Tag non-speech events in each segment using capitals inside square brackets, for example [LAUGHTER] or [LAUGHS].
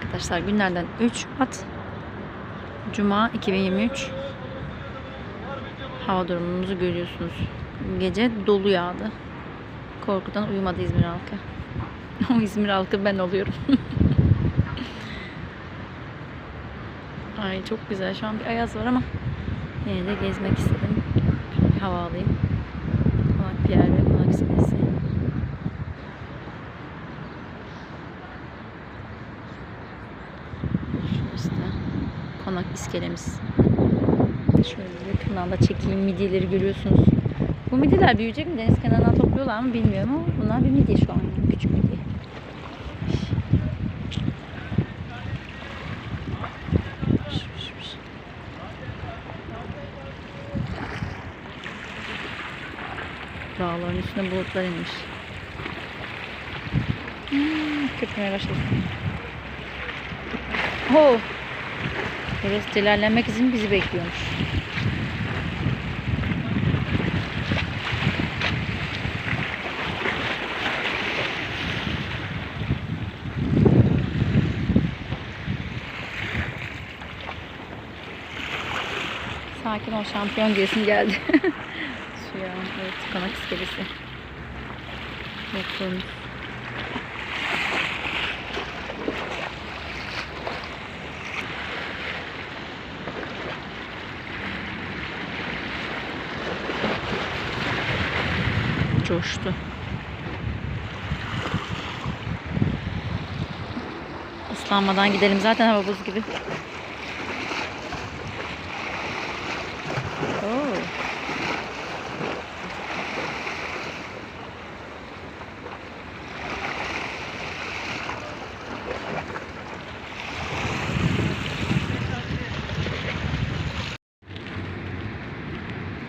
Arkadaşlar günlerden 3 Şubat Cuma 2023 Hava durumumuzu görüyorsunuz. Gece dolu yağdı. Korkudan uyumadı İzmir halkı. [LAUGHS] O İzmir halkı ben oluyorum. [LAUGHS] Ay çok güzel. Şu an bir ayaz var ama yine de gezmek istedim. Bir hava alayım. Konak Pierre ve Konak. Şurası da konak iskelemiz. Şöyle yakından da çekeyim midyeleri görüyorsunuz. Bu midyeler büyüyecek mi? Deniz kenarından topluyorlar mı bilmiyorum ama bunlar bir midye şu an. Küçük midye. Dağların üstüne bulutlar inmiş. Hmm, köpürmeye başladı. Oh! Burası celallenmek için bizi bekliyormuş. Sakin ol şampiyon diyesim geldi. [LAUGHS] Suya, evet, konak iskelesi. Doktorumuz. Coştu. Islanmadan gidelim. Zaten hava buz gibi. Oo.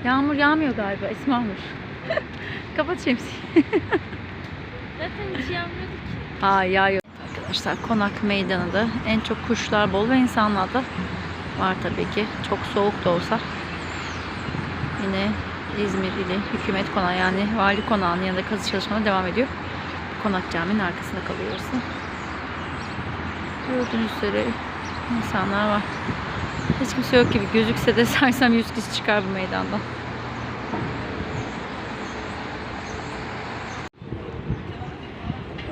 Yağmur yağmıyor galiba. Esma'mış. [LAUGHS] Kapat şemsiyeyi. [LAUGHS] Zaten hiç yağmıyordu ki. Aa yağıyor. Arkadaşlar konak meydanı da en çok kuşlar bol ve insanlar da var tabii ki. Çok soğuk da olsa yine İzmir ili hükümet konağı yani vali konağının yanında kazı çalışmaları devam ediyor. Konak caminin arkasında kalıyor orası. Gördüğünüz üzere insanlar var. Hiç kimse yok gibi gözükse de [LAUGHS] saysam 100 kişi çıkar bu meydandan.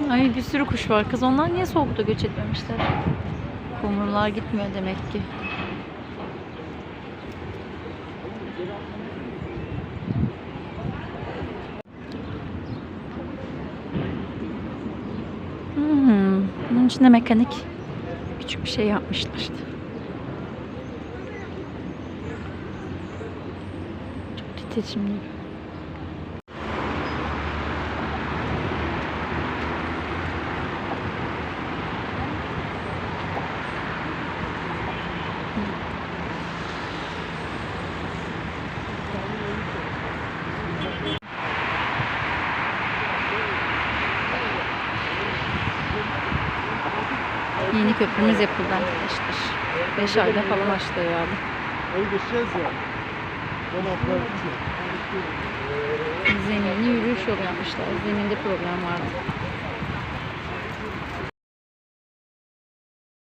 Ay bir sürü kuş var. Kız onlar niye soğukta göç etmemişler? Kumrular gitmiyor demek ki. Hmm, bunun içinde mekanik küçük bir şey yapmışlar işte. Çok titreşimli. Yeni köprümüz yapıldı arkadaşlar. 5 ayda falan açtı herhalde. Öyle geçeceğiz ya. Dolaplar için. Zeminli yürüyüş yolu yapmışlar. Zeminde problem vardı.